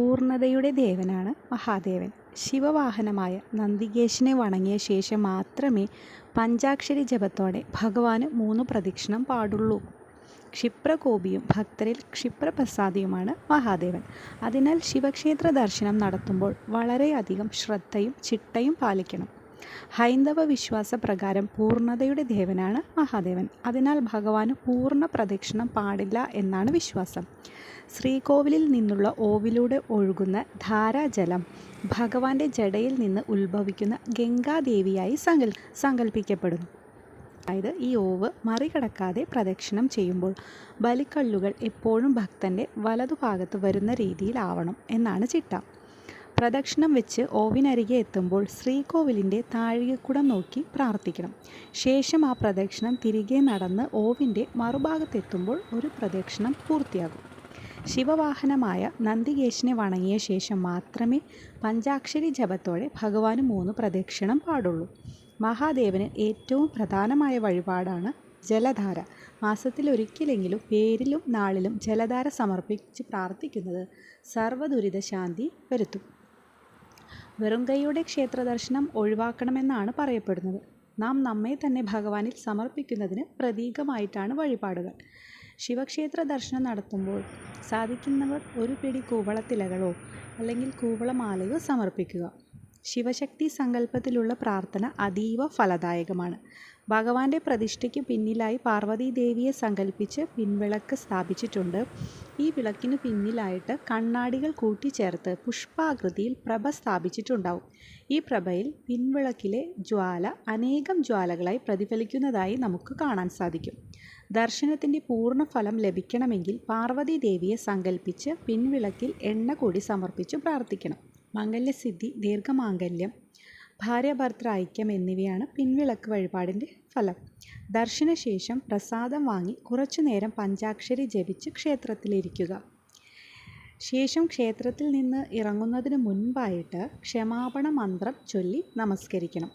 പൂർണതയുടെ ദേവനാണ് മഹാദേവൻ. ശിവവാഹനമായ നന്ദികേശിനെ വണങ്ങിയ ശേഷം മാത്രമേ പഞ്ചാക്ഷരി ജപത്തോടെ ഭഗവാന് മൂന്ന് പ്രദക്ഷിണം പാടുള്ളൂ. ക്ഷിപ്രകോപിയും ഭക്തരിൽ ക്ഷിപ്രപ്രസാദിയുമാണ് മഹാദേവൻ. അതിനാൽ ശിവക്ഷേത്ര ദർശനം നടത്തുമ്പോൾ വളരെയധികം ശ്രദ്ധയും ചിട്ടയും പാലിക്കണം. ഹൈന്ദവ വിശ്വാസ പ്രകാരം പൂർണതയുടെ ദേവനാണ് മഹാദേവൻ. അതിനാൽ ഭഗവാന് പൂർണ പ്രദക്ഷിണം പാടില്ല എന്നാണ് വിശ്വാസം. ശ്രീകോവിലിൽ നിന്നുള്ള ഓവിലൂടെ ഒഴുകുന്ന ധാരാജലം ഭഗവാന്റെ ജടയിൽ നിന്ന് ഉത്ഭവിക്കുന്ന ഗംഗാദേവിയായി സങ്കൽ സങ്കല്പിക്കപ്പെടുന്നു അതായത് ഈ ഓവ് മറികടക്കാതെ പ്രദക്ഷിണം ചെയ്യുമ്പോൾ ബലിക്കള്ളുകൾ എപ്പോഴും ഭക്തന്റെ വലതുഭാഗത്ത് വരുന്ന രീതിയിലാവണം എന്നാണ് ചിട്ട. പ്രദക്ഷിണം വെച്ച് ഓവിനരികെ എത്തുമ്പോൾ ശ്രീകോവിലിന്റെ താഴികക്കുടം നോക്കി പ്രാർത്ഥിക്കണം. ശേഷം ആ പ്രദക്ഷിണം തിരികെ നടന്ന് ഓവിന്റെ മറുഭാഗത്തെത്തുമ്പോൾ ഒരു പ്രദക്ഷിണം പൂർത്തിയാകും. ശിവവാഹനമായ നന്ദികേശിനെ വണങ്ങിയ ശേഷം മാത്രമേ പഞ്ചാക്ഷരി ജപത്തോടെ ഭഗവാന് മൂന്ന് പ്രദക്ഷിണം പാടുള്ളൂ. മഹാദേവന് ഏറ്റവും പ്രധാനമായ വഴിപാടാണ് ജലധാര. മാസത്തിൽ ഒരിക്കലെങ്കിലും പേരിലും നാളിലും ജലധാര സമർപ്പിച്ച് പ്രാർത്ഥിക്കുന്നത് സർവദുരിതശാന്തി വരുത്തും. വെറും കൈയോടെ ക്ഷേത്രദർശനം ഒഴിവാക്കണമെന്നാണ് പറയപ്പെടുന്നത്. നാം നമ്മെ തന്നെ ഭഗവാനിൽ സമർപ്പിക്കുന്നതിന് പ്രതീകമായിട്ടാണ് വഴിപാടുകൾ. ശിവക്ഷേത്ര ദർശനം നടത്തുമ്പോൾ സാധിക്കുന്നവർ ഒരു പിടി കൂവളത്തിലകളോ അല്ലെങ്കിൽ കൂവളമാലയോ സമർപ്പിക്കുക. ശിവശക്തി സങ്കല്പത്തിലുള്ള പ്രാർത്ഥന അതീവ ഫലദായകമാണ്. ഭഗവാന്റെ പ്രതിഷ്ഠയ്ക്ക് പിന്നിലായി പാർവതീദേവിയെ സങ്കല്പിച്ച് പിൻവിളക്ക് സ്ഥാപിച്ചിട്ടുണ്ട്. ഈ വിളക്കിന് പിന്നിലായിട്ട് കണ്ണാടികൾ കൂട്ടിച്ചേർത്ത് പുഷ്പാകൃതിയിൽ പ്രഭ സ്ഥാപിച്ചിട്ടുണ്ടാവും. ഈ പ്രഭയിൽ പിൻവിളക്കിലെ ജ്വാല അനേകം ജ്വാലകളായി പ്രതിഫലിക്കുന്നതായി നമുക്ക് കാണാൻ സാധിക്കും. ദർശനത്തിന്റെ പൂർണ ഫലം ലഭിക്കണമെങ്കിൽ പാർവതീദേവിയെ സങ്കല്പിച്ച് പിൻവിളക്കിൽ എണ്ണ കൂടി സമർപ്പിച്ച് പ്രാർത്ഥിക്കണം. മംഗല്യസിദ്ധി ദീർഘമാംഗല്യം ഭാര്യാഭർത്തൃ ഐക്യം എന്നിവയാണ് പിൻവിളക്ക് വഴിപാടിന്റെ ഫലം. ദർശനശേഷം പ്രസാദം വാങ്ങി കുറച്ചു നേരം പഞ്ചാക്ഷരി ജപിച്ച് ക്ഷേത്രത്തിലിരിക്കുക. ശേഷം ക്ഷേത്രത്തിൽ നിന്ന് ഇറങ്ങുന്നതിന് മുൻപായിട്ട് ക്ഷമാപണ മന്ത്രം ചൊല്ലി നമസ്കരിക്കണം.